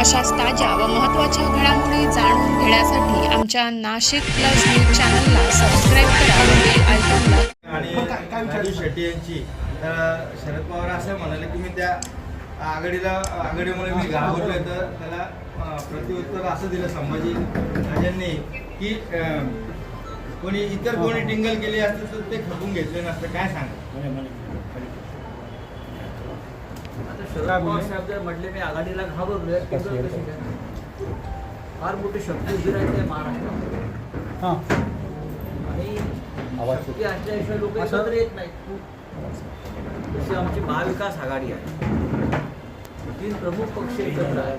अशाच ताज्या व महत्त्वाच्या घडामोडी जाणून घेण्यासाठी आमच्या नाशिक प्लस न्यूज चॅनलला सबस्क्राईब करा व बेल आयकॉनला आणि राजू शेट्टी यांची तर शरद पवार असं म्हणाले की मी त्या आघाडीला आघाडीमुळे मी घाबरलोय तर त्याला अं, प्रत्युत्तर असं दिलं संभाजी राजांनी की कोणी इतर कोणी टिंगल केली असते तर ते खपून घेतले नसतं. काय सांगा शरद पवार साहेब जर म्हटले मी आघाडीला घाबरलोय. केंद्र कशी काय? फार मोठी शक्ती उभी आणि शक्ती असल्याशिवाय लोक एकत्र येत नाहीत. जशी आमची महाविकास आघाडी आहे. तीन प्रमुख पक्ष एकत्र आहेत.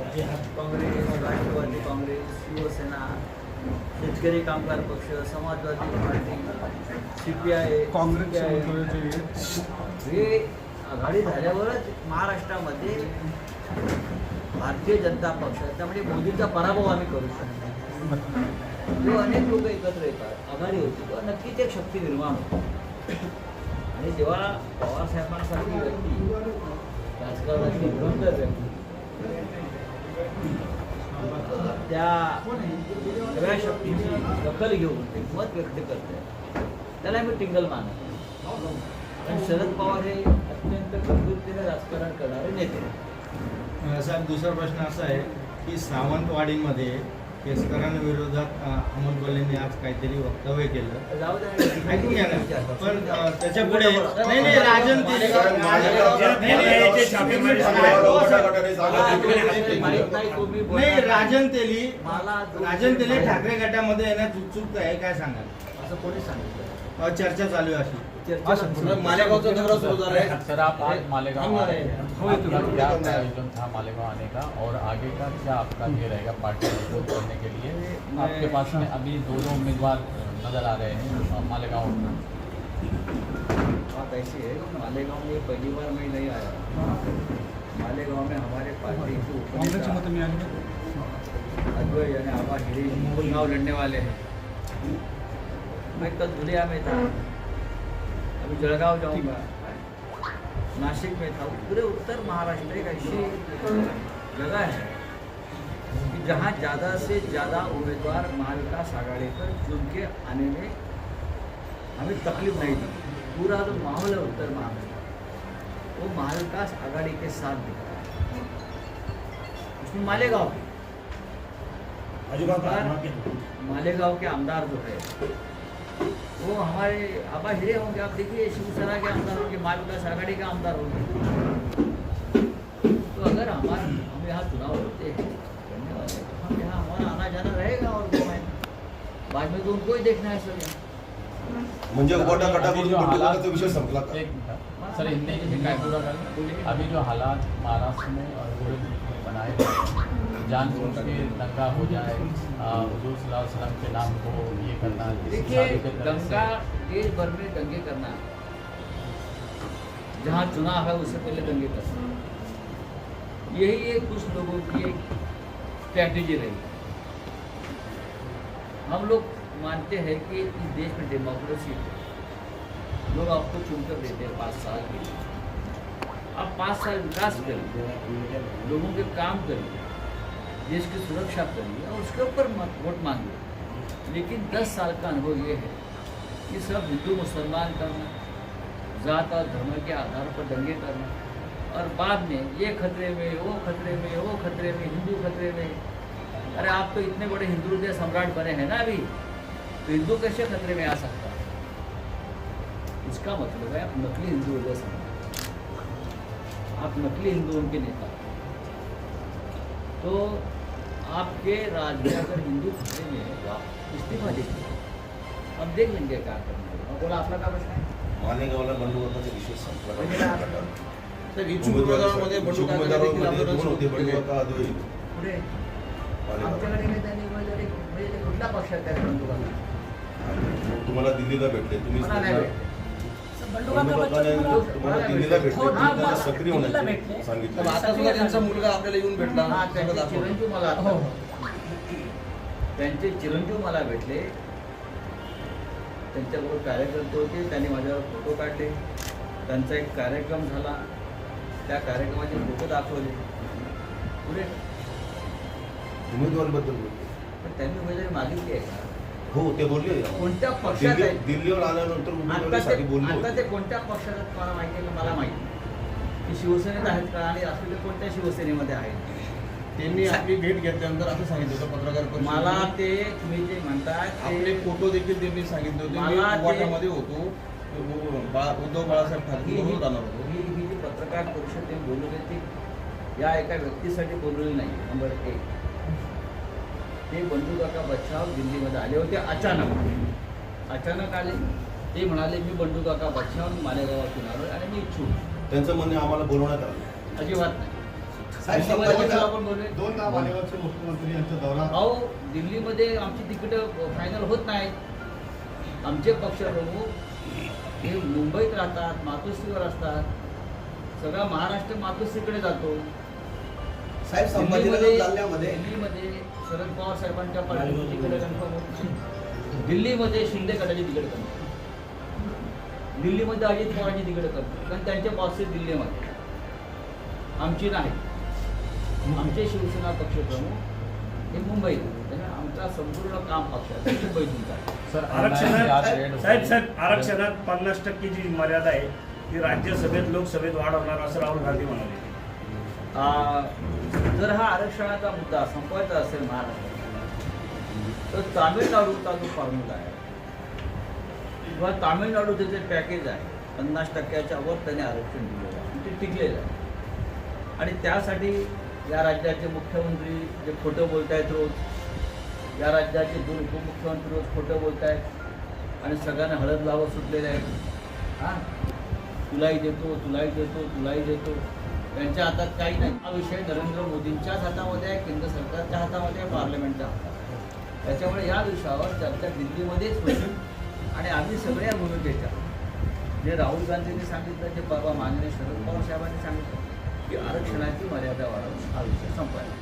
काँग्रेस राष्ट्रवादी काँग्रेस शिवसेना शेतकरी कामगार पक्ष समाजवादी पार्टी सीपीआय काँग्रेस हे आघाडी झाल्यावरच महाराष्ट्रामध्ये भारतीय जनता पक्ष त्यामुळे मोदींचा पराभव आम्ही करू शकतो. अनेक लोक एकत्र येतात आघाडी होती किंवा नक्कीच एक शक्ती निर्माण होते. आणि जेव्हा पवारसाहेबांसारखी व्यक्ती राजकारणाची धुरंधर व्यक्ती त्या सगळ्या शक्तीची दखल घेऊन ते मत व्यक्त करते त्याला मी टिंगल मानत आणि शरद पवार हे अत्यंत गंभीरतेने राजकारण करणारे नेते साहेब दुसरा प्रश्न असा आहे की सावंतवाडीमध्ये केसकरांविरोधात अमोल कोल्हेंनी आज काहीतरी वक्तव्य केलं ऐकून घ्या ना पण त्याच्या पुढे नाही नाही राजन नाही तेली राजन तेली ठाकरे गटामध्ये येण्यात उत्सुकता आहे काय सांगाल असं कोणी सांगितलं चर्चा चालू आहे अशी. मालेगावचा दौरा सुरू झाला आहे. सर आप आज मालेगांव हम रहे हैं। हैं। क्या आयोजन था मालेगांव आने का? और आगे का क्या आपका ये रहेगा पार्टी मज़बूत करने के लिए? आपके पास में अभी दो दो उम्मीदवार नज़र आ रहे हैं मालेगांव बात ऐसी है कि मालेगांव में पहली बार मैं नहीं आया। मालेगांव में हमारे पार्टी के काँग्रेसची मतं उपनेता मिळाली अद्वैत यानी आबा हिरे चुनाव लड़ने वाले हैं। मैं कल धुलिया में था अभी जलगांव जाऊंगा नासिक में था पूरे उत्तर महाराष्ट्र एक ऐसी जगह है कि जहाँ ज़्यादा से ज़्यादा उम्मीदवार महाविकास आघाड़ी पर चुन के आने में हमें तकलीफ नहीं दी पूरा जो माहौल है उत्तर महाराष्ट्र वो महाविकास आघाड़ी के साथ दिख रहा है उसमें मालेगांव मालेगांव के आमदार जो है वो हमारे आबा हिरे होंगे आप देखिए शिवसेना के आमदार होंगे माल विकास आघाड़ी के आमदार होंगे। तो अगर हमारा हम यहाँ चुनाव होते हैं करने वाले तो हम यहाँ हमारा आना जाना रहेगा और बाद में तो उनको ही देखना है सर यहाँ म्हणजे उबाटा अभी गटाकडून जो बंडखोराचा हालात- विषय संपला का? एक मिनट। सर हिंदी में काय पूरा करें अभी जो हालात महाराष्ट्र में और पूरे में बनाए गए हैं, जानबूझ के दंगा हो जाए हुजूर सल्लल्लाहु के नाम को ये करना देखिए दंगा देश भर में दंगे करना जहाँ चुनाव है उससे पहले दंगे करना यही एक कुछ लोगों की एक स्ट्रैटेजी रही। हम लोग मानते हैं कि इस देश में डेमोक्रेसी है। लोग आपको चुनकर देते हैं पाँच साल के लिए। आप पाँच साल विकास करिए, लोगों के काम करिए, देश की सुरक्षा करिए और उसके ऊपर वोट मांगिए। लेकिन दस साल का अनुभव ये है कि सब हिंदू, मुसलमान करना जात और धर्म के आधार पर दंगे करना और बाद में ये खतरे में, वो खतरे में, वो खतरे में, हिंदू खतरे में। अरे आप तो इतने बड़े हिंदू सम्राट बने हैं ना अभी। हिंदू कैसे खतरे में आ सकता है इसका मतलब है आप नकली हिंदू हृदय सम्राट आप नकली हिंदुओं के नेता तो आपके राज्य में अगर हिंदू खतरे में है तो आप इस्तीफा दीजिए। अब देख लेंगे क्या करना है। बोला आपला का प्रश्न आहे मालेगावला बंडखोराचा विषय संपला इच्छुक उमेदवारांमध्ये पुढे. आमच्याकडे पक्षात त्या तुम्हाला दिल्लीला भेटले. तुम्ही तुम्हाला दिल्लीला भेटले. हो, तुम्ही त्यांना सक्रिय होण्याचे सांगितलं. आता सुद्धा त्यांचा मुलगा आपल्याला येऊन भेटला. हा, सगळं त्यांचे दाखवलं. चिरंजीव मला हो, त्यांचे चिरंजीव मला भेटले. त्यांच्याबरोबर कार्यकर्ते होते. त्यांनी माझ्यावर फोटो काढले. त्यांचा एक कार्यक्रम झाला. त्या कार्यक्रमाचे फोटो दाखवले. पुढे. उमेदवारीबद्दल बोलतो. पण त्यांनी उमेदवारी मागितली आहे का? हो ते बोलले कोणत्या पक्षात दिल्ली आहेत? दिल्लीवर आल्यानंतर आता उमेदवारीसाठी ते बोललो आता होते. ते कोणत्या पक्षात आहेत मला माहिती आहे का मला माहिती नाही. ते शिवसेनेत आहेत का आणि असले ते कोणत्या शिवसेनेमध्ये आहेत त्यांनी आपली भेट घेतल्यानंतर असं सांगितलं होतं पत्रकार परिषदेत. मला ते तुम्ही जे म्हणताय आपले ते फोटो देखील त्यांनी सांगितले होते मी मला ते- वाटामध्ये होतो बा- उद्धव बाळासाहेब ठाकरे ही बरोबर होतो ही ही जी पत्रकार परिषद ते बोलवली ती या एका व्यक्तीसाठी बोलवली नाही नंबर एक ते बंधू काका बच्चाव दिल्लीमध्ये आले होते अचानक. अचानक आले. ते म्हणाले मी बंधू काका बच्चाव मालेगावातून आलो आणि मी इच्छुक. त्यांचं म्हणणे आम्हाला बोलवण्यात आलं. अजिबात नाही. मालेगावचे मुख्यमंत्री यांचा दौरा अहो दिल्लीमध्ये आमची तिकीटं फायनल होत नाहीत. आमचे पक्षप्रमुख हे मुंबईत राहतात मातोश्रीवर असतात. सगळा महाराष्ट्र मातोश्रीकडे जातो. साहेब दिल्लीमध्ये शरद पवार साहेबांच्या कन्फर्म होत. नाही दिल्लीमध्ये शिंदे गटाची तिकीट कन्फर्म दिल्लीमध्ये अजित पवारांची तिकीट कन्फर्म कारण त्यांचे बॉसेस दिल्लीमध्ये. आमची नाही. आमचे शिवसेना पक्षप्रमुख हे मुंबईत त्यामुळे आमचा संपूर्ण काम पक्षाचा मुंबईतून सर आरक्षणात साहेब साहेब आरक्षणात पन्नास टक्के जी मर्यादा आहे ती राज्यसभेत लोकसभेत वाढवणार असं राहुल गांधी म्हणाले. आ, जर हा आरक्षणाचा मुद्दा संपवायचा असेल महाराष्ट्रात तर तामिळनाडूचा जो फॉर्म्युला आहे किंवा तामिळनाडूचे जे पॅकेज आहे पन्नास टक्क्याच्या वर त्याने आरक्षण दिलेलं आहे. ते टिकलेलं आहे. आणि त्यासाठी या राज्याचे मुख्यमंत्री जे खोटं बोलत आहेत रोज या राज्याचे दोन उपमुख्यमंत्री रोज खोटं बोलत आहेत आणि सगळ्यांना हळद लावत सुटलेले आहेत. हां? तुलाही देतो तुलाही देतो तुलाही देतो. त्यांच्या हातात काही नाही. हा विषय नरेंद्र मोदींच्याच हातामध्ये आहे केंद्र सरकारच्या हातामध्ये आहे पार्लमेंटच्या हातामध्ये. त्याच्यामुळे या विषयावर चर्चा दिल्लीमध्येच होईल आणि आम्ही सगळ्या भूमिकेच्या. जे राहुल गांधींनी सांगितलं जे परवा माननीय शरद पवार साहेबांनी सांगितलं की आरक्षणाची मर्यादा वाढवून हा विषय संपवायला